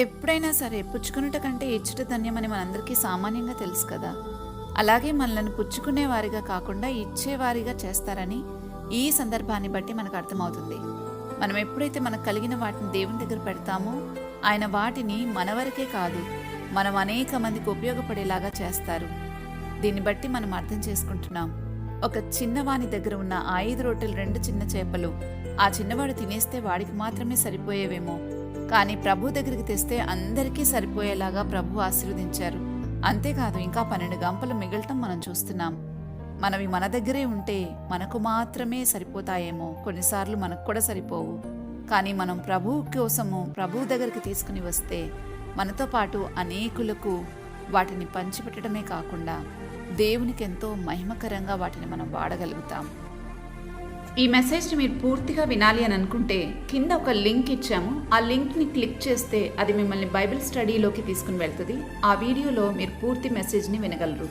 ఎప్పుడైనా సరే పుచ్చుకునుట కంటే ఇచ్చుట ధన్యమని మనందరికీ సామాన్యంగా తెలుసు కదా. అలాగే మనల్ని పుచ్చుకునే వారిగా కాకుండా ఇచ్చేవారిగా చేస్తారని ఈ సందర్భాన్ని బట్టి మనకు అర్థమవుతుంది. మనం ఎప్పుడైతే మనకు కలిగిన వాటిని దేవుని దగ్గర పెడతామో ఆయన వాటిని మన వరకే కాదు మనం అనేక మందికి ఉపయోగపడేలాగా చేస్తారు. దీన్ని బట్టి మనం అర్థం చేసుకుంటున్నాం. ఒక చిన్నవాని దగ్గర ఉన్న ఐదు రొట్టెలు రెండు చిన్న చేపలు ఆ చిన్నవాడు తినేస్తే వాడికి మాత్రమే సరిపోయేవేమో. కానీ ప్రభు దగ్గరికి తెస్తే అందరికీ సరిపోయేలాగా ప్రభు ఆశీర్వదించారు. అంతేకాదు ఇంకా పన్నెండు గంపలు మిగలటం మనం చూస్తున్నాం. మనవి మన దగ్గరే ఉంటే మనకు మాత్రమే సరిపోతాయేమో. కొన్నిసార్లు మనకు కూడా సరిపోవు. కానీ మనం ప్రభు కోసము ప్రభు దగ్గరికి తీసుకుని వస్తే మనతో పాటు అనేకులకు వాటిని పంచిపెట్టడమే కాకుండా దేవునికి ఎంతో మహిమకరంగా వాటిని మనం వాడగలుగుతాం. ఈ మెసేజ్ని మీరు పూర్తిగా వినాలి అని అనుకుంటే కింద ఒక లింక్ ఇచ్చాము. ఆ లింక్ని క్లిక్ చేస్తే అది మిమ్మల్ని బైబిల్ స్టడీలోకి తీసుకుని వెళ్తుంది. ఆ వీడియోలో మీరు పూర్తి మెసేజ్ని వినగలరు.